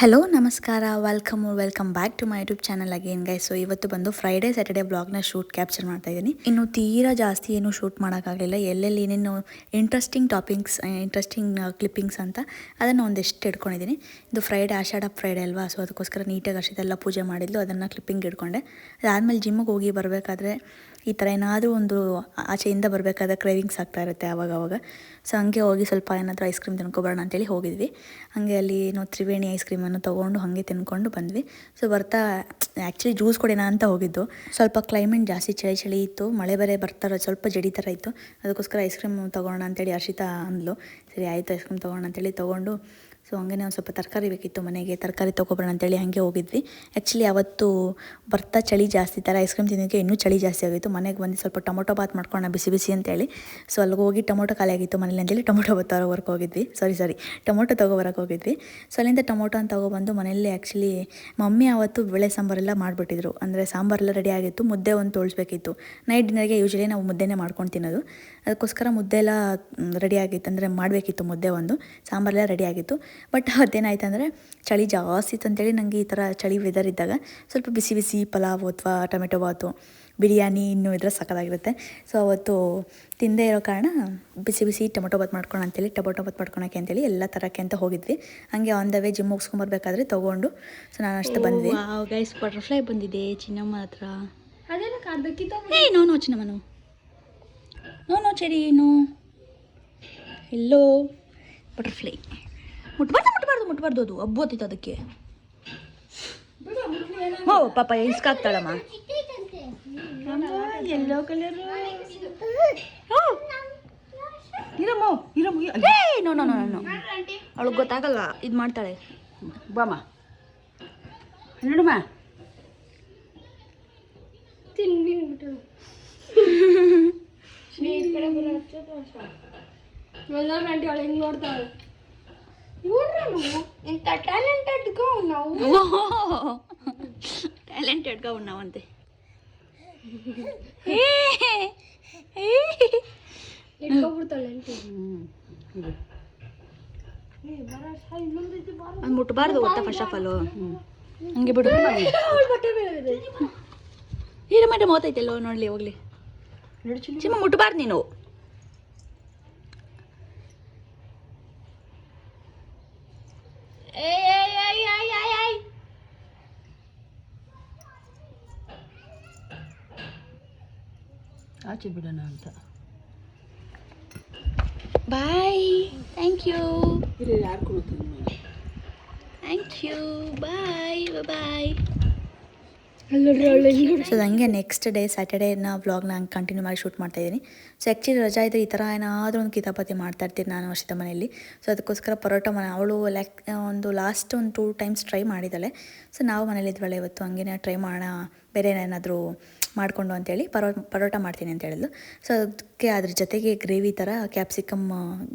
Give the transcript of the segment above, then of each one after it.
Hello ನಮಸ್ಕಾರ. Welcome welcome back to my YouTube channel again guy so ಇವತ್ತು ಬಂದು Friday Saturday ಬ್ಲಾಗ್ನ shoot capture ಮಾಡ್ತಾ ಇದ್ದೀನಿ. ಇನ್ನು ತೀರಾ ಜಾಸ್ತಿ ಏನು ಶೂಟ್ ಮಾಡೋಕ್ಕಾಗಲಿಲ್ಲ. ಎಲ್ಲೆಲ್ಲಿ ಏನೇನು ಇಂಟ್ರೆಸ್ಟಿಂಗ್ ಟಾಪಿಕ್ಸ್ ಇಂಟ್ರೆಸ್ಟಿಂಗ್ ಕ್ಲಿಪ್ಪಿಂಗ್ಸ್ ಅಂತ ಅದನ್ನು ಒಂದಿಷ್ಟು ಇಟ್ಕೊಂಡಿದ್ದೀನಿ. ಇದು ಫ್ರೈಡೇ ಆಷಾಢ ಫ್ರೈಡೇ ಅಲ್ವಾ? ಸೊ ಅದಕ್ಕೋಸ್ಕರ ನೀಟಾಗಿ ಅಷ್ಟೆಲ್ಲ ಪೂಜೆ ಮಾಡಿದ್ಲು. ಅದನ್ನು ಕ್ಲಿಪ್ಪಿಂಗ್ ಇಟ್ಕೊಂಡೆ. ಅದಾದಮೇಲೆ ಜಿಮ್ಮಿಗೆ ಹೋಗಿ ಬರಬೇಕಾದ್ರೆ ಈ ಥರ ಏನಾದರೂ ಒಂದು ಆಚೆಯಿಂದ ಬರಬೇಕಾದ್ರೆ ಕ್ರೇವಿಂಗ್ಸ್ ಆಗ್ತಾ ಇರುತ್ತೆ ಆವಾಗ ಸೊ ಹಂಗೆ ಹೋಗಿ ಸ್ವಲ್ಪ ಏನಾದರೂ ಐಸ್ ಕ್ರೀಮ್ ತಿನ್ಕೊಬರೋಣ ಅಂತೇಳಿ ಹೋಗಿದ್ವಿ. ಹಾಗೆ ಅಲ್ಲಿ ಏನೋ ತ್ರಿವೇಣಿ ಐಸ್ ಕ್ರೀಮನ್ನು ತೊಗೊಂಡು ಹಾಗೆ ತಿನ್ಕೊಂಡು ಬಂದ್ವಿ. ಸೊ ಬರ್ತಾ ಆ್ಯಕ್ಚುಲಿ ಜ್ಯೂಸ್ ಕೊಡೋಣ ಅಂತ ಹೋಗಿದ್ದು. ಸ್ವಲ್ಪ ಕ್ಲೈಮೇಟ್ ಜಾಸ್ತಿ ಚಳಿ ಚಳಿ ಇತ್ತು. ಮಳೆ ಬರೇ ಬರ್ತಾರೆ ಸ್ವಲ್ಪ ಜಡಿ ಥರ ಇತ್ತು. ಅದಕ್ಕೋಸ್ಕರ ಐಸ್ ಕ್ರೀಮ್ ತೊಗೊಳೋಣ ಅಂತೇಳಿ ಹರ್ಷಿತಾ ಅಂದ್ಲು. ಸರಿ, ಆಯಿತು ಐಸ್ ಕ್ರೀಮ್ ತೊಗೊಳೋಣ ಅಂತೇಳಿ ತೊಗೊಂಡು ಸೊ ಹಂಗೆ ಒಂದು ಸ್ವಲ್ಪ ತರಕಾರಿ ಬೇಕಿತ್ತು ಮನೆಗೆ, ತರಕಾರಿ ತೊಗೊಬರೋಣ ಅಂತೇಳಿ ಹಾಗೆ ಹೋಗಿದ್ವಿ. ಆ್ಯಕ್ಚುಲಿ ಅವತ್ತು ಬರ್ತಾ ಚಳಿ ಜಾಸ್ತಿ ಥರ ಐಸ್ ಕ್ರೀಮ್ ತಿನ್ನೋಕ್ಕೆ ಇನ್ನೂ ಚಳಿ ಜಾಸ್ತಿ ಆಗಿತ್ತು. ಮನೆಗೆ ಬಂದು ಸ್ವಲ್ಪ ಟೊಮೊಟೊ ಬಾತ್ ಮಾಡ್ಕೊಳ್ಳೋಣ ಬಿಸಿ ಬಿಸಿ ಅಂತೇಳಿ. ಸೊ ಅಲ್ಲಿಗೆ ಹೋಗಿ ಟೊಮೊಟೊ ಖಾಲಿ ಆಗಿತ್ತು ಮನೇಲಿ ಅಂತೇಳಿ ಟೊಮೊಟೊ ಬಾತ್ ಹೋಗಿದ್ವಿ. ಸಾರಿ ಸಾರಿ ಟೊಮೊಟೊ ತೊಗೊಬರಕ್ಕೆ ಹೋಗಿದ್ವಿ. ಸೊ ಅಲ್ಲಿಂದ ಟೊಮೊಟೊ ಅಂತ ತೊಗೊಬಂದು ಮನೆಯಲ್ಲಿ ಆ್ಯಕ್ಚುಲಿ ಮಮ್ಮಿ ಅವತ್ತು ಬೇಳೆ ಸಾಂಬಾರೆಲ್ಲ ಮಾಡಿಬಿಟ್ಟಿದ್ರು. ಅಂದರೆ ಸಾಂಬಾರೆಲ್ಲ ರೆಡಿ ಆಗಿತ್ತು. ಮುದ್ದೆ ಒಂದು ತೋಳಿಸ್ಬೇಕಿತ್ತು. ನೈಟ್ ಡಿನ್ನರ್ಗೆ ಯೂಶ್ವಲಿ ನಾವು ಮುದ್ದೆನೇ ಮಾಡ್ಕೊಂಡು ತಿನ್ನೋದು. ಅದಕ್ಕೋಸ್ಕರ ಮುದ್ದೆ ಎಲ್ಲ ರೆಡಿ ಆಗಿತ್ತು. ಅಂದರೆ ಮಾಡಬೇಕಿತ್ತು ಮುದ್ದೆ ಒಂದು. ಸಾಂಬಾರೆಲ್ಲ ರೆಡಿ ಆಗಿತ್ತು. ಬಟ್ ಅವತ್ತೇನಾಯ್ತು ಅಂದರೆ ಚಳಿ ಜಾಸ್ತಿ ಇತ್ತು ಅಂತೇಳಿ ನನಗೆ ಈ ಥರ ಚಳಿ ವೆದರ್ ಇದ್ದಾಗ ಸ್ವಲ್ಪ ಬಿಸಿ ಬಿಸಿ ಪಲಾವ್ ಅಥವಾ ಟೊಮೆಟೊ ಬಾತು ಬಿರಿಯಾನಿ ಇನ್ನೂ ಇದ್ರೆ ಸಕ್ಕದಾಗಿರುತ್ತೆ ಸೊ ಅವತ್ತು ತಿಂದೇ ಇರೋ ಕಾರಣ ಬಿಸಿ ಬಿಸಿ ಟೊಮೊಟೊ ಬಾತ್ ಮಾಡ್ಕೊಳ ಅಂತೇಳಿ ಟೊಮೊಟೊ ಬಾತ್ ಮಾಡ್ಕೊಳಕ್ಕೆ ಅಂತೇಳಿ ಎಲ್ಲ ತರಕ್ಕೆ ಅಂತ ಹೋಗಿದ್ವಿ. ಹಾಗೆ ಆನ್ ದ ವೇ ಜಿಮ್ ಮುಗಿಸ್ಕೊಂಬರ್ಬೇಕಾದ್ರೆ ತೊಗೊಂಡು ಸೊ ನಾನು ಅಷ್ಟು ಬಂದ್ವಿ. ಗೈಸ್ ಬಟರ್ಫ್ಲೈ ಬಂದಿದೆ ಚಿನ್ನಮ್ಮ ಹತ್ರ. ಏ ನೋ ನೋ ಚಿನ್ನಮ್ಮನು ನೋ ನೋ ಚೆರಿ ನೋ ಎಲ್ಲೋ ಬಟರ್ಫ್ಲೈ ಮುಟ್ಬಾರ್ದು ಮುಟ್ಬಾರ್ದು ಮುಟ್ಬಾರ್ದು ಅದು. ಹಬ್ಬು ಹೊತ್ತಿತ್ತು ಅದಕ್ಕೆ. ಹೋ ಪಾಪ ಇಸ್ಕಾಗ್ತಾಳಮ್ಮ ಎಲ್ಲೋ ಕಲರ್ ಇರಮ್ಮ ಇರಮ್ಮ ಏ ನೋ ನೋ ನೋ ನೋ ಅವಳಿಗೆ ಗೊತ್ತಾಗಲ್ಲ ಇದು ಮಾಡ್ತಾಳೆ. ಬಾಮ ನೋಡಮ್ಮ. ತಿನ್ಬಿಟ್ಟು ಎಲ್ಲರೂ ಆಂಟಿ ಅವಳು ಹೆಂಗ್ ನೋಡ್ತಾಳೆ? ನೋಡ್ರ నువ్వు ఇంత టాలెంటెడ్గా ఉన్నావు టాలెంటెడ్గా ఉన్నావంతే ಅದು ಮುಟ್ಟಬಾರ್ದು ಗೊತ್ತಾ ಫಸ್ಟ್ ಹಂಗೆ ಬಿಡು. ಹೀರ ಮಾಡಿ ಮೋತೈತಲ್ಲೋ ನೋಡ್ಲಿ ಹೋಗ್ಲಿ. ಚಿಮ್ಮ ಮುಟ್ಬಾರ್ದು ನೀನು. ಆಚೆ ಬಿಡೋಣ ಅಂತ. ಬಾಯ್ ಥ್ಯಾಂಕ್ ಯು ಯಾರು thank you bye bye so ಹಂಗೆ ನೆಕ್ಸ್ಟ್ ಡೇ ಸ್ಯಾಟರ್ಡೇನ ವ್ಲಾಗ್ನ ಹಂಗೆ ಕಂಟಿನ್ಯೂ ಮಾಡಿ ಶೂಟ್ ಮಾಡ್ತಾ ಇದ್ದೀನಿ ಸೊ ಆ್ಯಕ್ಚುಲಿ ರಜಾ ಇದ್ದರೆ ಈ ಥರ ಏನಾದರೂ ಒಂದು ಕಿತಾಪತಿ ಮಾಡ್ತಾ ಇರ್ತೀನಿ ನಾನು ವರ್ಷದ ಮನೆಯಲ್ಲಿ. ಸೊ ಅದಕ್ಕೋಸ್ಕರ ಪರೋಟ ಮನೆ ಅವಳು ಲೈಕ್ ಒಂದು ಲಾಸ್ಟ್ ಒಂದು ಟೂ ಟೈಮ್ಸ್ ಟ್ರೈ ಮಾಡಿದ್ದಾಳೆ. ಸೊ ನಾವು ಮನೇಲಿ ಇದ್ವಲ್ಲ ಇವತ್ತು ಹಂಗೆ ಟ್ರೈ ಮಾಡೋಣ ಬೇರೆ ಏನಾದರೂ ಮಾಡಿಕೊಂಡು ಅಂತೇಳಿ ಪರೋ, ಪರೋಟ ಮಾಡ್ತೀನಿ ಅಂತ ಹೇಳಿದ್ಲು. ಸೊ ಅದಕ್ಕೆ ಅದ್ರ ಜೊತೆಗೆ ಗ್ರೇವಿ ಥರ ಕ್ಯಾಪ್ಸಿಕಮ್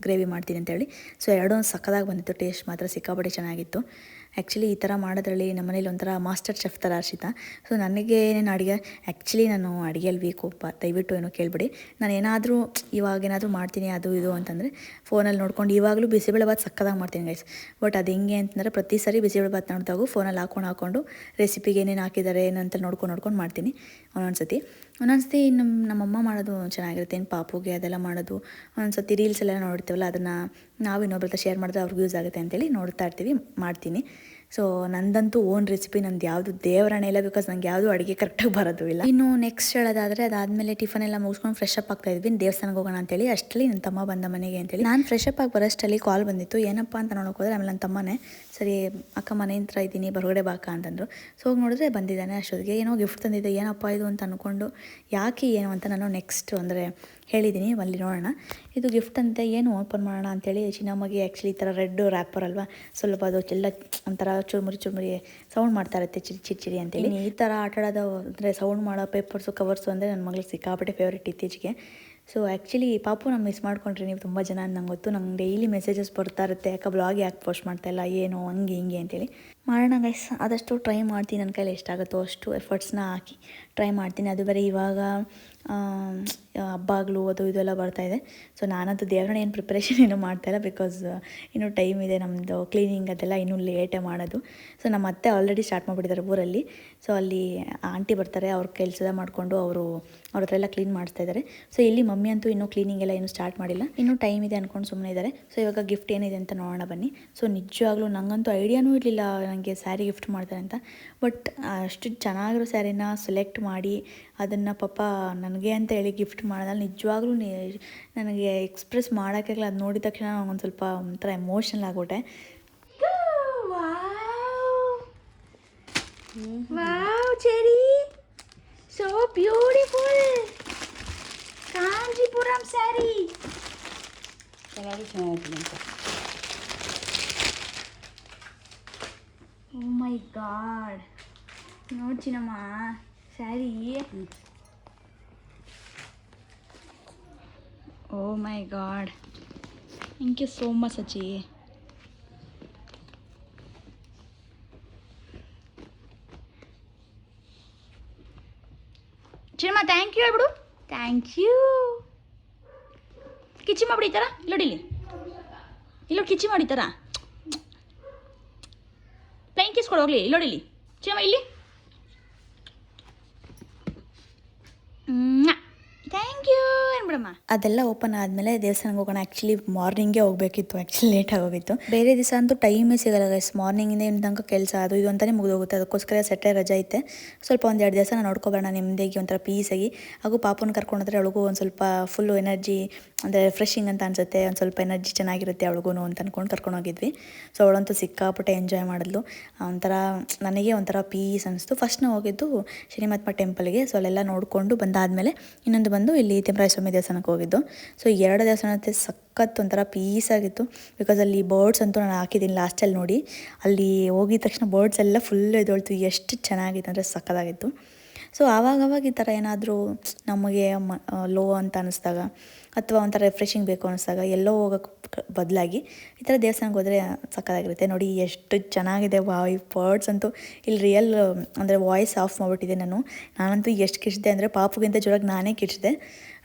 ಗ್ರೇವಿ ಮಾಡ್ತೀನಿ ಅಂತೇಳಿ ಸೊ ಎರಡೂ ಸಕ್ಕದಾಗಿ ಬಂದಿತ್ತು, ಟೇಸ್ಟ್ ಮಾತ್ರ ಸಿಕ್ಕಾಪಟ್ಟೆ ಚೆನ್ನಾಗಿತ್ತು. ಆ್ಯಕ್ಚುಲಿ ಈ ಥರ ಮಾಡೋದ್ರಲ್ಲಿ ನಮ್ಮ ಮನೇಲಿ ಒಂಥರ ಮಾಸ್ಟರ್ ಚೆಫ್ ಥರ ಹರ್ಷಿತಾ. ಸೊ ನನಗೆ ಏನೇನು ಅಡುಗೆ ಆ್ಯಕ್ಚುಲಿ ನಾನು ಅಡುಗೆಯಲ್ಲಿ ವೀಕುಪ್ಪ ದಯವಿಟ್ಟು ಏನೋ ಕೇಳಿಬಿಡಿ. ನಾನು ಏನಾದರೂ, ಇವಾಗ ಏನಾದರೂ ಮಾಡ್ತೀನಿ, ಅದು ಇದು ಅಂತಂದರೆ ಫೋನಲ್ಲಿ ನೋಡ್ಕೊಂಡು ಇವಾಗಲೂ ಬಿಸಿಬೇಳೆ ಭಾತ್ ಸಕ್ಕದಾಗಿ ಮಾಡ್ತೀನಿ ಗೈಸ್ ಬಟ್ ಅದು ಹೆಂಗೆ ಅಂತಂದರೆ ಪ್ರತಿ ಸರಿ ಬಿಸಿಬೇಳೆ ಭಾತ್ ನೋಡಿದಾಗೂ ಫೋನಲ್ಲಿ ಹಾಕೊಂಡು ಹಾಕೊಂಡು ರೆಸಿಪಿಗೆ ಏನೇನು ಹಾಕಿದ್ದಾರೆ, ಏನಂತ ನೋಡ್ಕೊಂಡು ನೋಡ್ಕೊಂಡು ಮಾಡ್ತೀನಿ ಒಂದೊಂದು ಸತಿ ಒಂದೊಂದು ನಮ್ಮ, ನಮ್ಮಮ್ಮ ಮಾಡೋದು ಚೆನ್ನಾಗಿರುತ್ತೆ, ಏನು ಪಾಪುಗೆ ಅದೆಲ್ಲ ಮಾಡೋದು. ಒಂದೊಂದು ಸತಿ ರೀಲ್ಸ್ ಎಲ್ಲ ನೋಡ್ತೀವಲ್ಲ ಅದನ್ನು ನಾವು ಇನ್ನೊಬ್ರ ಹತ್ರ ಶೇರ್ ಮಾಡಿದ್ರೆ ಅವ್ರಿಗೆ ಯೂಸ್ ಆಗುತ್ತೆ ಅಂತೇಳಿ ನೋಡ್ತಾ ಇರ್ತೀವಿ, ಮಾಡ್ತೀನಿ. ಸೊ ನಂದಂತೂ ಓನ್ ರೆಸಿಪಿ ನಂದು ಯಾವುದು ದೇವರಣೆ ಇಲ್ಲ ಬಿಕಾಸ್ ನಂಗೆ ಯಾವುದು ಅಡುಗೆ ಕರೆಕ್ಟಾಗಿ ಬರೋದು ಇಲ್ಲ. ಇನ್ನು ನೆಕ್ಸ್ಟ್ ಹೇಳೋದಾದರೆ ಅದಾದಮೇಲೆ ಟಿಫನ್ ಎಲ್ಲ ಮುಗಿಸ್ಕೊಂಡು ಫ್ರೆಶ್ ಅಪ್ ಆಗ್ತಾ ಇದ್ವಿ. ದೇವಸ್ಥಾನಕ್ಕೆ ಹೋಗೋಣ ಅಂತೇಳಿ ಅಷ್ಟರಲ್ಲಿ ನನ್ನ ತಮ್ಮ ಬಂದ ಮನೆಗೆ ಅಂತೇಳಿ. ನಾನು ಫ್ರೆಶ್ ಅಪ್ ಆಗಿ ಬರೋಷ್ಟಲ್ಲಿ ಕಾಲ್ ಬಂದಿತ್ತು. ಏನಪ್ಪ ಅಂತ ನೋಡೋಕೆ ಹೋದ್ರೆ ಆಮೇಲೆ ನನ್ನ ತಮ್ಮನೇ, ಸರಿ, ಅಕ್ಕ ಮನೆ ಹತ್ರ ಇದ್ದೀನಿ, ಹೊರಗಡೆ ಬಾಕ ಅಂತಂದರು. ಸೊ ಹೋಗಿ ನೋಡಿದ್ರೆ ಬಂದಿದ್ದಾನೆ ಅಷ್ಟೊತ್ತಿಗೆ. ಏನೋ ಗಿಫ್ಟ್ ತಂದಿದ್ದೆ. ಏನಪ್ಪ ಇದು ಅಂತ ಅಂದ್ಕೊಂಡು ಯಾಕೆ ಏನು ಅಂತ ನಾನು ನೆಕ್ಸ್ಟ್ ಅಂದರೆ ಹೇಳಿದ್ದೀನಿ ಅಲ್ಲಿ ನೋಡೋಣ. ಇದು ಗಿಫ್ಟ್ ಅಂತ ಏನು ಓಪನ್ ಮಾಡೋಣ ಅಂತೇಳಿ ಚಿನ್ನಮ್ಮಗೆ ಆ್ಯಕ್ಚುಲಿ ಈ ಥರ ರೆಡ್ ರ್ಯಾಪರ್ ಅಲ್ವಾ, ಸ್ವಲ್ಪ ಅದು ಎಲ್ಲ ಒಂಥರ ಚುರುಮುರಿ ಚುರುಮುರಿ ಸೌಂಡ್ ಮಾಡ್ತಾ ಇರುತ್ತೆ, ಚಿರಿ ಚಿರಿ ಚಿರಿ ಅಂತೇಳಿ. ಈ ಥರ ಆಟ ಆಡೋದು ಅಂದರೆ ಸೌಂಡ್ ಮಾಡೋ ಪೇಪರ್ಸು ಕವರ್ಸು ಅಂದರೆ ನನ್ನ ಮಗಳಿಗೆ ಸಿಕ್ಕಾಪಟ್ಟೆ ಫೇವ್ರೇಟ್ ಇತ್ತೀಚೆಗೆ. ಸೊ ಆ್ಯಕ್ಚುಲಿ ಪಾಪು ನಾನು ಮಿಸ್ ಮಾಡ್ಕೊಂಡ್ರಿ ನೀವು ತುಂಬ ಜನ ನಂಗೆ ಗೊತ್ತು. ನಂಗೆ ಡೈಲಿ ಮೆಸೇಜಸ್ ಬರ್ತಾ ಇರುತ್ತೆ. ಯಾಕೆ ಬ್ಲಾಗ್ ಯಾಕೆ ಪೋಸ್ಟ್ ಮಾಡ್ತಾ ಇಲ್ಲ, ಏನು, ಹಂಗೆ, ಹಿಂಗೆ ಅಂತೇಳಿ. ಮಾಡೋಣ ಗೈಸ್ ಆದಷ್ಟು ಟ್ರೈ ಮಾಡ್ತೀನಿ. ನನ್ನ ಕೈಲಿ ಎಷ್ಟಾಗುತ್ತೋ ಅಷ್ಟು ಎಫರ್ಟ್ಸ್ನ ಹಾಕಿ ಟ್ರೈ ಮಾಡ್ತೀನಿ. ಅದು ಬರೀ ಇವಾಗ ಹಬ್ಬಗಳು ಅದು ಇದೆಲ್ಲ ಬರ್ತಾಯಿದೆ ಸೊ ನಾನಂತೂ ದೇವ್ರನ್ನ ಏನು ಪ್ರಿಪ್ರೇಷನ್ ಏನೂ ಮಾಡ್ತಾಯಿಲ್ಲ ಬಿಕಾಸ್ ಇನ್ನೂ ಟೈಮ್ ಇದೆ ನಮ್ಮದು ಕ್ಲೀನಿಂಗ್ ಅದೆಲ್ಲ ಇನ್ನೂ ಲೇಟೇ ಮಾಡೋದು. ಸೊ ನಮ್ಮ ಅತ್ತೆ ಆಲ್ರೆಡಿ ಸ್ಟಾರ್ಟ್ ಮಾಡಿಬಿಟ್ಟಿದ್ದಾರೆ ಊರಲ್ಲಿ. ಸೊ ಅಲ್ಲಿ ಆಂಟಿ ಬರ್ತಾರೆ, ಅವ್ರ ಕೆಲಸದ ಮಾಡಿಕೊಂಡು ಅವರು, ಅವ್ರ ಹತ್ರ ಎಲ್ಲ ಕ್ಲೀನ್ ಮಾಡಿಸ್ತಾ ಇದ್ದಾರೆ ಸೊ ಇಲ್ಲಿ ಮಮ್ಮಿ ಅಂತೂ ಇನ್ನೂ ಕ್ಲೀನಿಂಗ್ ಎಲ್ಲ ಏನು ಸ್ಟಾರ್ಟ್ ಮಾಡಿಲ್ಲ. ಇನ್ನೂ ಟೈಮ್ ಇದೆ ಅನ್ಕೊಂಡು ಸುಮ್ಮನೆ ಇದ್ದಾರೆ ಸೊ ಇವಾಗ ಗಿಫ್ಟ್ ಏನಿದೆ ಅಂತ ನೋಡೋಣ ಬನ್ನಿ. ಸೊ ನಿಜವಾಗ್ಲೂ ನಂಗಂತೂ ಐಡಿಯಾನೂ ಇರಲಿಲ್ಲ ನನಗೆ ಸ್ಯಾರಿ ಗಿಫ್ಟ್ ಮಾಡ್ತಾರೆ ಅಂತ. ಬಟ್ ಅಷ್ಟು ಚೆನ್ನಾಗಿರೋ ಸ್ಯಾರಿನ ಸೆಲೆಕ್ಟ್ ಮಾಡಿ ಅದನ್ನು ಪಾಪ ನನಗೆ ಅಂತ ಹೇಳಿ ಗಿಫ್ಟ್ ಮಾಡಿದಾಗ ನಿಜವಾಗ್ಲೂ ನನಗೆ ಎಕ್ಸ್ಪ್ರೆಸ್ ಮಾಡೋಕ್ಕಾಗಲ್ಲ ಅದು ನೋಡಿದ ತಕ್ಷಣ ಒಂದು ಸ್ವಲ್ಪ ಒಂಥರ ಎಮೋಷನಲ್ ಆಗಿಬಿಟ್ಟೆ. Wow Cherry So beautiful Kanjeevaram sari ಎಲ್ಲರೂ ಚೆನ್ನಾಗಿರ್ತದೆ ಅಂತ ಓ ಮೈ ಗಾಡ್ ನೋಡಿ Chinnamma sari oh my god thank you so much ಅಜ್ಜಿ ಚಿನ್ನಮ್ಮ ಥ್ಯಾಂಕ್ ಯು ಹೇಳ್ಬಿಡು ಥ್ಯಾಂಕ್ ಯು ಕಿಚ್ಚಿ ಮಾಡ್ಬಿಡಿ ಈ ಥರ ಇಲ್ಲೋಡಿಲಿ ಇಲ್ಲೋಡಿ ಕಿಚ್ಚಿ ಮಾಡಿ ಥರ ಪ್ಲೈನ್ ಕಿಸ್ ಕೊಡು, ಹೋಗ್ಲಿ. ಇಲ್ಲೋಡಿಲಿ ಚಿನ್ನಮ್ಮ ಇಲ್ಲಿ. ಥ್ಯಾಂಕ್ ಯು ಅನ್ಬಿಡಮ್ಮ ಅದೆಲ್ಲ ಓಪನ್ ಆದಮೇಲೆ ದೇವಸ್ಥಾನಕ್ಕೆ ಹೋಗೋಣ. ಆ್ಯಕ್ಚುಲಿ ಮಾರ್ನಿಂಗೇ ಹೋಗಬೇಕಿತ್ತು. ಆ್ಯಕ್ಚುಲಿ ಲೇಟ್ ಆಗೋಗಿತ್ತು ಬೇರೆ ದಿವಸ ಅಂತೂ ಟೈಮೇ ಸಿಗಲ್ಲ ಗೈಸ್ ಮಾರ್ನಿಂಗಿಂದ ಇನ್ನು ತನಕ ಕೆಲಸ ಅದು ಇದು ಅಂತಲೇ ಮುಗಿದೋಗುತ್ತೆ. ಅದಕ್ಕೋಸ್ಕರ ಸೆಟೆ ರಜೆ ಐತೆ. ಸ್ವಲ್ಪ ಒಂದು ಎರಡು ದಿವಸ ನಾನು ನೋಡ್ಕೊಬೋಣ ನಿಮ್ಮದೇಗಿ ಒಂಥರ ಪೀಸಾಗಿ ಹಾಗೂ ಪಾಪನ ಕರ್ಕೊಂಡೋದ್ರೆ ಅವಳಿಗೂ ಒಂದು ಸ್ವಲ್ಪ ಫುಲ್ಲು ಎನರ್ಜಿ ಅಂದರೆ ರಿಫ್ರೆಶಿಂಗ್ ಅಂತ ಅನಿಸುತ್ತೆ. ಒಂದು ಸ್ವಲ್ಪ ಎನರ್ಜಿ ಚೆನ್ನಾಗಿರುತ್ತೆ ಅವಳಿಗೂ ಅಂತ ಅಂದ್ಕೊಂಡು ಕರ್ಕೊಂಡು ಹೋಗಿದ್ವಿ. ಸೊ ಅವಳಂತೂ ಸಿಕ್ಕಾಪಟ್ಟೆ ಎಂಜಾಯ್ ಮಾಡಿದ್ಲು. ಒಂಥರ ನನಗೆ ಒಂಥರ ಪೀಸ್ ಅನಿಸ್ತು. ಫಸ್ಟ್ ನಾವು ಹೋಗಿದ್ದು ಶ್ರೀಮತ್ಮ ಟೆಂಪಲ್ಗೆ ಸೊ ಅಲ್ಲೆಲ್ಲ ನೋಡಿಕೊಂಡು ಬಂದಾದಮೇಲೆ ಇನ್ನೊಂದು ಬಂದು ಇಲ್ಲಿ ತಿಮ್ಮರಾಯ ಸ್ವಾಮಿ ದೇವಸ್ಥಾನಕ್ಕೆ ಹೋಗಿದ್ದು. ಸೊ ಎರಡು ದೇವಸ್ಥಾನಕ್ಕೆ ಸಖತ್ ಒಂಥರ ಪೀಸ್ ಆಗಿತ್ತು. ಬಿಕಾಸ್ ಅಲ್ಲಿ ಬರ್ಡ್ಸ್ ಅಂತೂ ನಾನು ಹಾಕಿದ್ದೀನಿ ಲಾಸ್ಟಲ್ಲಿ ನೋಡಿ. ಅಲ್ಲಿ ಹೋಗಿದ ತಕ್ಷಣ ಬರ್ಡ್ಸ್ ಎಲ್ಲ ಫುಲ್ ಎದ್ದೊಳ್ತು ಎಷ್ಟು ಚೆನ್ನಾಗಿತ್ತು ಅಂದರೆ ಸಕ್ಕತ್ತಾಗಿತ್ತು ಸೊ ಆವಾಗವಾಗ ಆವಾಗ ಈ ಥರ ಏನಾದರೂ ನಮಗೆ ಮ ಲೋ ಅಂತ ಅನ್ನಿಸ್ದಾಗ ಅಥವಾ ಒಂಥರ ರಿಫ್ರೆಶಿಂಗ್ ಬೇಕು ಅನ್ನಿಸ್ದಾಗ ಎಲ್ಲೋ ಹೋಗೋಕ್ಕೆ ಬದಲಾಗಿ ಈ ಥರ ದೇವಸ್ಥಾನಕ್ಕೆ ಹೋದರೆ ಸಕ್ಕತ್ತಾಗಿರುತ್ತೆ ನೋಡಿ ಎಷ್ಟು ಚೆನ್ನಾಗಿದೆ ವಾಯ್ ಪರ್ಡ್ಸ್ ಅಂತೂ. ಇಲ್ಲಿ ರಿಯಲ್ ಅಂದರೆ ವಾಯ್ಸ್ ಆಫ್ ಮಾಡಿಬಿಟ್ಟಿದೆ ನಾನು. ನಾನಂತೂ ಎಷ್ಟು ಕಿಡ್ಸಿದೆ ಅಂದರೆ ಪಾಪುಗಿಂತ ಜೋರಾಗಿ ನಾನೇ ಕಿಡ್ಸಿದೆ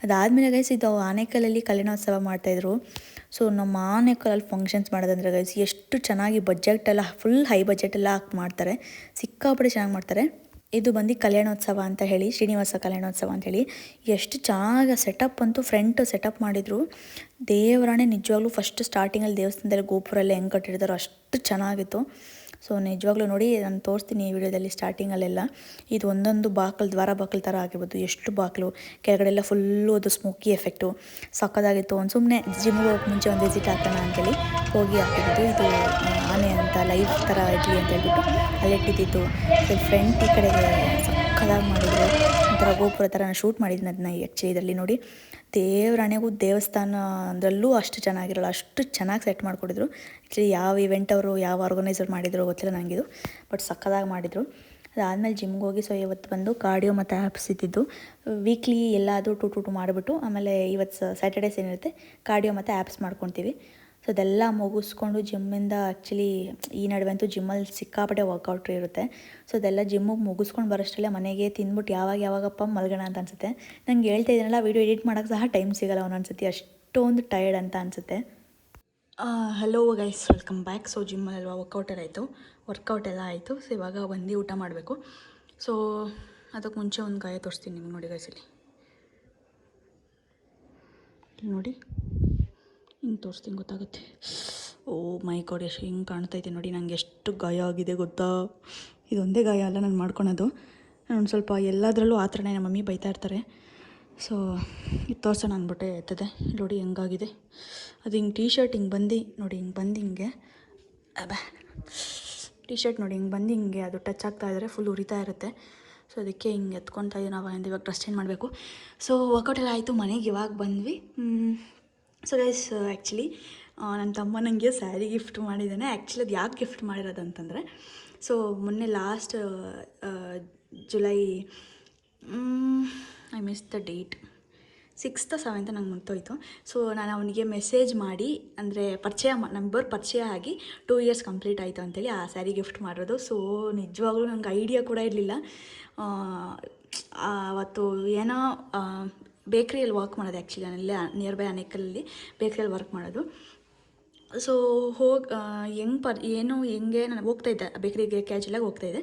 ಅದಾದಮೇಲೆ ಗೈಸ್ ಇದು ಆನೇಕಲಲ್ಲಿ ಕಲ್ಯಾಣೋತ್ಸವ ಮಾಡ್ತಾಯಿದ್ರು ಸೊ ನಮ್ಮ ಆನೆಕಲಲ್ಲಿ ಫಂಕ್ಷನ್ಸ್ ಮಾಡೋದಂದ್ರೆ ಗೈಸ್ ಎಷ್ಟು ಚೆನ್ನಾಗಿ ಬಜೆಟ್ ಎಲ್ಲ ಫುಲ್ ಹೈ ಬಜೆಟ್ ಎಲ್ಲ ಹಾಕಿ ಮಾಡ್ತಾರೆ. ಸಿಕ್ಕಾಪಟ್ಟೆ ಚೆನ್ನಾಗಿ ಮಾಡ್ತಾರೆ. ಇದು ಬಂದು ಕಲ್ಯಾಣೋತ್ಸವ ಅಂತ ಹೇಳಿ, ಶ್ರೀನಿವಾಸ ಕಲ್ಯಾಣೋತ್ಸವ ಅಂತ ಹೇಳಿ. ಎಷ್ಟು ಚೆನ್ನಾಗಿ ಸೆಟಪ್ ಅಂತೂ ಫ್ರಂಟ್ ಸೆಟಪ್ ಮಾಡಿದರು. ದೇವರಾಣೆ ನಿಜವಾಗ್ಲೂ ಫಸ್ಟ್ ಸ್ಟಾರ್ಟಿಂಗಲ್ಲಿ ದೇವಸ್ಥಾನದಲ್ಲಿ ಗೋಪುರ ಎಲ್ಲ ಹೆಂಗೆ ಕಟ್ಟಿರ್ತಾರೋ ಅಷ್ಟು ಚೆನ್ನಾಗಿತ್ತು. ಸೊ ನಿಜವಾಗ್ಲೂ ನೋಡಿ, ನಾನು ತೋರಿಸ್ತೀನಿ ಈ ವಿಡಿಯೋದಲ್ಲಿ ಸ್ಟಾರ್ಟಿಂಗಲ್ಲೆಲ್ಲ ಇದು ಒಂದೊಂದು ಬಾಕಲ್, ದ್ವಾರ ಬಾಕಲ್ ಥರ ಆಗಿರ್ಬೋದು. ಎಷ್ಟು ಬಾಗಿಲು ಕೆಳಗಡೆಲ್ಲ ಫುಲ್ಲು ಅದು ಸ್ಮೋಕಿ ಎಫೆಕ್ಟು ಸಕ್ಕದಾಗಿತ್ತು. ಒಂದು ಸುಮ್ಮನೆ ಜಿಮ್ಗೆ ಹೋಗಿ ಮುಂಚೆ ಒಂದು ವಿಸಿಟ್ ಹಾಕೋಣ ಅಂತೇಳಿ ಹೋಗಿ ಹಾಕಿದ್ದು. ಇದು ಆನೆ ಅಂತ ಲೈಫ್ ಥರ ಇರಲಿ ಅಂತ ಹೇಳ್ಬಿಟ್ಟು ಅಲ್ಲಿಟ್ಟಿದ್ದು. ಫ್ರೆಂಡ್ ಈ ಕಡೆಗೆ ಸಕ್ಕದಾಗಿ ಮಾಡಿದ್ರು. ಒಂಥರ ಗೋಪುರ ಥರ ಶೂಟ್ ಮಾಡಿದ್ದೀನಿ ಅದನ್ನ ಆ್ಯಕ್ಚುಲಿ ಇದರಲ್ಲಿ ನೋಡಿ. ದೇವರಾಣೆಗೂ ದೇವಸ್ಥಾನದಲ್ಲೂ ಅಷ್ಟು ಚೆನ್ನಾಗಿರಲ್ಲ, ಅಷ್ಟು ಚೆನ್ನಾಗಿ ಸೆಟ್ ಮಾಡಿಕೊಡಿದ್ರು. ಆ್ಯಕ್ಚುಲಿ ಯಾವ ಇವೆಂಟ್ ಅವರು, ಯಾವ ಆರ್ಗನೈಸರ್ ಮಾಡಿದ್ರು ಗೊತ್ತಿಲ್ಲ ನನಗಿದು ಬಟ್ ಸಕ್ಕದಾಗಿ ಮಾಡಿದರು. ಅದಾದಮೇಲೆ ಜಿಮ್ಗೆ ಹೋಗಿ ಸೊ ಇವತ್ತು ಬಂದು ಕಾರ್ಡಿಯೋ ಮತ್ತು ಆ್ಯಪ್ಸ್ ಇದ್ದಿದ್ದು. ವೀಕ್ಲಿ ಎಲ್ಲಾದರೂ ಟು ಟು ಟು ಮಾಡಿಬಿಟ್ಟು, ಆಮೇಲೆ ಇವತ್ತು ಸ್ಯಾಟರ್ಡೇಸ್ ಏನಿರುತ್ತೆ ಕಾರ್ಡಿಯೋ ಮತ್ತು ಆ್ಯಪ್ಸ್ ಮಾಡ್ಕೊತೀವಿ ಸೊ ಅದೆಲ್ಲ ಮುಗಿಸ್ಕೊಂಡು ಜಿಮ್ಮಿಂದ ಆ್ಯಕ್ಚುಲಿ ಈ ನಡುವೆ ಅಂತೂ ಜಿಮ್ಮಲ್ಲಿ ಸಿಕ್ಕಾಪಟ್ಟೆ ವರ್ಕೌಟ್ ಇರುತ್ತೆ. ಸೊ ಅದೆಲ್ಲ ಜಿಮ್ಮಿಗೆ ಮುಗಿಸ್ಕೊಂಡು ಬರೋಷ್ಟರಲ್ಲೇ ಮನೆಗೆ ತಿಂದ್ಬಿಟ್ಟು ಯಾವಾಗ ಯಾವಾಗಪ್ಪ ಮಲ್ಗೋಣ ಅಂತ ಅನಿಸುತ್ತೆ. ನಂಗೆ ಹೇಳ್ತಾ ಇದ್ದೀನಲ್ಲ ವೀಡಿಯೋ ಎಡಿಟ್ ಮಾಡೋಕ್ಕೆ ಸಹ ಟೈಮ್ ಸಿಗಲ್ಲ ಒಂದೊಂದ್ಸತಿ. ಅಷ್ಟೊಂದು ಟಯರ್ಡ್ ಅಂತ ಅನಿಸುತ್ತೆ. Hello guys welcome back so ಜಿಮ್ಮಲ್ಲೆಲ್ಲ workout ಎಲ್ಲ ಆಯಿತು? ವರ್ಕೌಟ್ ಎಲ್ಲ ಆಯಿತು. ಸೊ ಇವಾಗ ಬಂದು ಊಟ ಮಾಡಬೇಕು. ಸೊ ಅದಕ್ಕೆ ಮುಂಚೆ ಒಂದು ಗಾಯ ತೋರಿಸ್ತೀನಿ ನಿಮ್ಗೆ ನೋಡಿ ಗೈಸಲ್ಲಿ ನೋಡಿ. ಹಿಂಗೆ ತೋರಿಸ್ತೀನಿ ಗೊತ್ತಾಗುತ್ತೆ. ಓ ಮೈ ಗಾಡ್ ಎಷ್ಟು ಹಿಂಗೆ ಕಾಣ್ತೈತೆ ನೋಡಿ, ನಂಗೆ ಎಷ್ಟು ಗಾಯ ಆಗಿದೆ ಗೊತ್ತಾ? ಇದೊಂದೇ ಗಾಯ ಅಲ್ಲ ನಾನು ಮಾಡ್ಕೊಳೋದು. ನಾನು ಸ್ವಲ್ಪ ಎಲ್ಲದರಲ್ಲೂ ಆ ಥರನೇ ನಮ್ಮ ಮಮ್ಮಿ ಬೈತಾ ಇರ್ತಾರೆ. ಸೊ ಇದು ತೋರ್ಸೋಣ ಅಂದ್ಬಿಟ್ಟೆ ಎತ್ತದೆ. ನೋಡಿ ಹೆಂಗಾಗಿದೆ. ಅದು ಹಿಂಗೆ ಟೀ ಶರ್ಟ್ ಹಿಂಗೆ ಬಂದು, ನೋಡಿ ಹಿಂಗೆ ಬಂದು ಹಿಂಗೆ. ಅಬ್ಬ. ಟೀ ಶರ್ಟ್ ನೋಡಿ ಹಿಂಗೆ ಬಂದು ಹಿಂಗೆ, ಅದು ಟಚ್ ಆಗ್ತಾ ಇದ್ದರೆ ಫುಲ್ ಉರಿತಾ ಇರುತ್ತೆ. ಸೊ ಅದಕ್ಕೆ ಹಿಂಗೆ ಎತ್ಕೊತಾ ಇದ್ದೀವಿ ನಾವು, ಇವಾಗ ಡ್ರೆಸ್ ಚೇಂಜ್ ಮಾಡಬೇಕು. ಸೊ ವರ್ಕೌಟ್ ಎಲ್ಲ ಆಯಿತು, ಮನೆಗೆ ಇವಾಗ ಬಂದ್ವಿ. ಸೊ ಗೈಸ್ ಆ್ಯಕ್ಚುಲಿ ನನ್ನ ತಮ್ಮ ನನಗೆ ಸ್ಯಾರಿ ಗಿಫ್ಟ್ ಮಾಡಿದ್ದಾನೆ. ಆ್ಯಕ್ಚುಲಿ ಅದು ಯಾಕೆ ಗಿಫ್ಟ್ ಮಾಡಿರೋದು ಅಂತಂದರೆ ಸೊ ಮೊನ್ನೆ last July I miss the date sixth seventh ನಂಗೆ ಮುಗ್ದೋಯ್ತು ಸೊ ನಾನು ಅವನಿಗೆ ಮೆಸೇಜ್ ಮಾಡಿ, ಅಂದರೆ ಪರಿಚಯ ನಂಬರ್ ಪರಿಚಯ ಆಗಿ ಟೂ ಇಯರ್ಸ್ ಕಂಪ್ಲೀಟ್ ಆಯಿತು ಅಂತೇಳಿ ಆ ಸ್ಯಾರಿ ಗಿಫ್ಟ್ ಮಾಡೋದು ಸೊ ನಿಜವಾಗ್ಲೂ ನಂಗೆ ಐಡಿಯಾ ಕೂಡ ಇರಲಿಲ್ಲ. ಅವತ್ತು ಏನೋ ಬೇಕ್ರಿಯಲ್ಲಿ ವರ್ಕ್ ಮಾಡೋದು ಆ್ಯಕ್ಚುಲಿ ನಾನಿಲ್ಲೇ ನಿಯರ್ ಬೈ ಅನೇಕಲ್ಲಿ ಬೇಕ್ರಿಯಲ್ಲಿ ವರ್ಕ್ ಮಾಡೋದು. ಸೊ ಹೋಗಿ ಹೆಂಗೆ ಪರ್, ಏನು, ಹೆಂಗೆ ನಾನು ಹೋಗ್ತಾ ಇದ್ದೆ, ಬೇಕ್ರಿಗೆ ಹೋಗ್ತಾ ಇದ್ದೆ.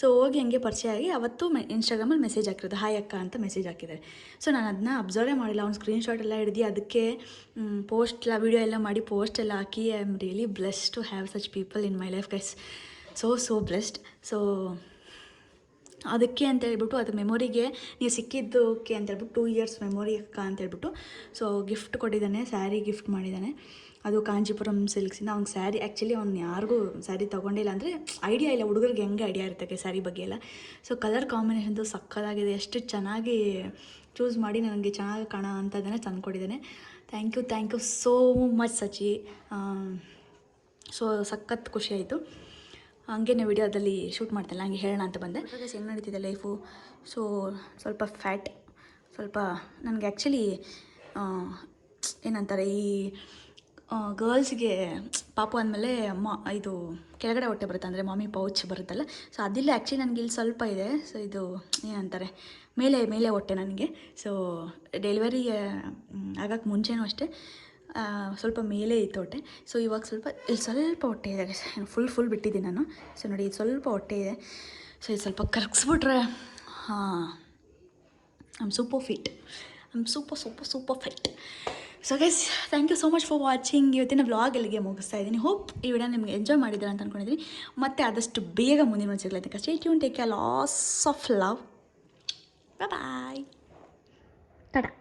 ಸೊ ಹೋಗಿ ಹೆಂಗೆ ಪರಿಚಯ ಆಗಿ ಅವತ್ತು ಮೆ ಇನ್ಸ್ಟಾಗ್ರಾಮಲ್ಲಿ ಮೆಸೇಜ್ ಹಾಕಿರೋದು ಹಾಯ್ ಅಕ್ಕ ಅಂತ ಮೆಸೇಜ್ ಹಾಕಿದ್ದಾರೆ. ಸೊ ನಾನು ಅದನ್ನ ಅಬ್ಸರ್ವೇ ಮಾಡಿಲ್ಲ ಅವ್ನು ಸ್ಕ್ರೀನ್ಶಾಟ್ ಎಲ್ಲ ಹಿಡ್ದು ಅದಕ್ಕೆ ಪೋಸ್ಟ್ ಎಲ್ಲ ವೀಡಿಯೋ ಎಲ್ಲ ಮಾಡಿ ಪೋಸ್ಟ್ ಎಲ್ಲ ಹಾಕಿ I am really blessed to have such people in my life guys so so blessed so ಅದಕ್ಕೆ ಅಂತ ಹೇಳ್ಬಿಟ್ಟು ಅದು ಮೆಮೊರಿಗೆ ನೀವು ಸಿಕ್ಕಿದ್ದಕ್ಕೆ ಅಂತ ಹೇಳ್ಬಿಟ್ಟು ಟೂ ಇಯರ್ಸ್ ಮೆಮೊರಿ ಅಕ್ಕ ಅಂತ ಹೇಳ್ಬಿಟ್ಟು ಸೊ ಗಿಫ್ಟ್ ಕೊಟ್ಟಿದ್ದಾನೆ ಸ್ಯಾರಿ ಗಿಫ್ಟ್ ಮಾಡಿದ್ದಾನೆ. ಅದು ಕಾಂಜೀಪುರಂ ಸಿಲ್ಕ್ಸಿಂದ ಅವ್ನಿಗೆ ಸ್ಯಾರಿ ಆ್ಯಕ್ಚುಲಿ ಅವ್ನು ಯಾರಿಗೂ ಸ್ಯಾರಿ ತೊಗೊಂಡಿಲ್ಲ ಅಂದರೆ ಐಡಿಯಾ ಇಲ್ಲ, ಹುಡುಗರಿಗೆ ಹೆಂಗೆ ಐಡಿಯಾ ಇರ್ತಕ್ಕೆ ಸ್ಯಾರಿ ಬಗ್ಗೆ ಎಲ್ಲ. ಸೊ ಕಲರ್ ಕಾಂಬಿನೇಷನ್ದು ಸಕ್ಕದಾಗಿದೆ ಎಷ್ಟು ಚೆನ್ನಾಗಿ ಚೂಸ್ ಮಾಡಿ ನನಗೆ ಚೆನ್ನಾಗಿ ಕಾಣೋ ತಂದು ಕೊಟ್ಟಿದ್ದಾನೆ. Thank you thank you so much Sachi. So ಸಖತ್ ಖುಷಿ ಆಯಿತು. ಹಂಗೆ ವಿಡಿಯೋದಲ್ಲಿ ಶೂಟ್ ಮಾಡ್ತಲ್ಲ, ಹಂಗೆ ಹೇಳೋಣ ಅಂತ ಬಂದೆ. ಹೆಂಗೆ ನಡೀತಿದೆ ಲೈಫು ಸೊ ಸ್ವಲ್ಪ ಫ್ಯಾಟ್ ಸ್ವಲ್ಪ ನನಗೆ ಆ್ಯಕ್ಚುಲಿ ಏನಂತಾರೆ, ಈ ಗರ್ಲ್ಸ್ಗೆ ಪಾಪು ಅಂದಮೇಲೆ ಮಾ, ಇದು ಕೆಳಗಡೆ ಹೊಟ್ಟೆ ಬರುತ್ತೆ, ಅಂದರೆ ಮಾಮಿ ಪೌಚ್ ಬರುತ್ತಲ್ಲ ಸೊ ಅದಿಲ್ಲ ಆ್ಯಕ್ಚುಲಿ ನನಗೆ ಇಲ್ಲಿ ಸ್ವಲ್ಪ ಇದೆ. ಸೊ ಇದು ಏನಂತಾರೆ, ಮೇಲೆ ಮೇಲೆ ಹೊಟ್ಟೆ ನನಗೆ. ಸೊ ಡೆಲಿವರಿ ಆಗೋಕ್ಕೆ ಮುಂಚೆನೂ ಅಷ್ಟೇ. ಸ್ವಲ್ಪ ಮೇಲೆ ಇತ್ತು ಹೊಟ್ಟೆ ಸೊ ಇವಾಗ ಸ್ವಲ್ಪ, ಇಲ್ಲಿ ಸ್ವಲ್ಪ ಹೊಟ್ಟೆ ಇದೆ ಫುಲ್ ಫುಲ್ ಬಿಟ್ಟಿದ್ದೀನಿ ನಾನು. ಸೊ ನೋಡಿ ಇದು ಸ್ವಲ್ಪ ಹೊಟ್ಟೆ ಇದೆ. ಸೊ ಇದು ಸ್ವಲ್ಪ ಕರಗಿಸ್ಬಿಟ್ರೆ, ಹಾಂ I'm super fit I'm super super super fit so guys thank you so much for watching ಇವತ್ತಿನ ವ್ಲಾಗ್ ಎಲ್ಲಿಗೆ ಮುಗಿಸ್ತಾ ಇದ್ದೀನಿ. ಹೋಪ್ ಈ ವಿಡಿಯೋ ನಿಮಗೆ ಎಂಜಾಯ್ ಮಾಡಿದ್ದಾರೆ ಅಂತ ಅಂದ್ಕೊಂಡಿದ್ದೀನಿ ಮತ್ತೆ ಆದಷ್ಟು ಬೇಗ ಮುಂದಿನ ಒಂದು ಸಿಗ್ಲೈತೆ stay tune take a lots of love bye tata